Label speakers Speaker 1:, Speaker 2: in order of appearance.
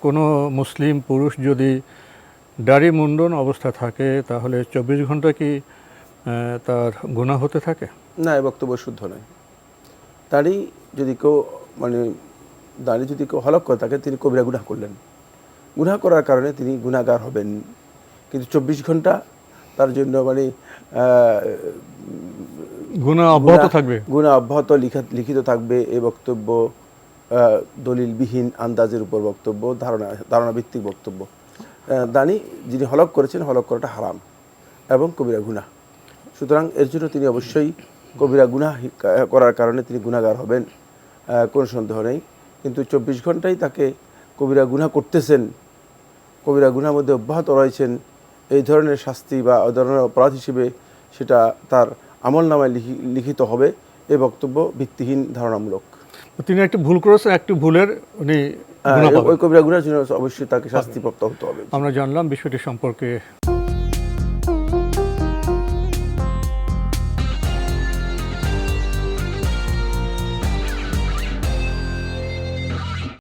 Speaker 1: কোনো মুসলিম পুরুষ যদি দাড়ি মুন্ডন অবস্থা থাকে তাহলে চব্বিশ ঘণ্টা কি তার গুণা হতে থাকে?
Speaker 2: না এই বক্তব্য শুদ্ধ নয়। দাড়ি যদি কেউ মানে দাড়ি যদি কেউ হলক করে তাকে তিনি কবিরা গুনাহ করলেন। গুনাহ করার কারণে তিনি গুনাহগার হবেন। কিন্তু চব্বিশ ঘণ্টা তার জন্য মানে
Speaker 1: গুণা অব্যাহত থাকবে।
Speaker 2: গুণা অব্যাহত লিখা- লিখিত থাকবে এ বক্তব্য দলিলবিহীন আন্দাজের উপর বক্তব্য, ধারণা ধারণা ভিত্তিক বক্তব্য দানি যিনি হলক করেছেন, হলক করাটা হারাম এবং কবিরা গুনাহ। সুতরাং এর জন্য তিনি অবশ্যই কবিরা কা- করার কারণে তিনি গুনাহগার হবেন কোনো সন্দেহ নেই। কিন্তু চব্বিশ ঘন্টাই তাকে কবিরা গুনাহ করতেছেন, কবিরা গুনার মধ্যে অব্যাহত রয়েছেন, এই ধরনের শাস্তি বা ওই ধরনের অপরাধ হিসেবে সেটা তার আমল নামায় লিখিত হবে। এই বক্তব্য ভিত্তিহীন ধারণামূলক।
Speaker 1: তিনি একটি ভুল করেছেন একটি ভুলের উনি
Speaker 2: ওই
Speaker 1: পাবেন
Speaker 2: কবিরা জন্য অবশ্যই তাকে শাস্তিপ্রাপ্ত হতে হবে।
Speaker 1: আমরা জানলাম বিষয়টি সম্পর্কে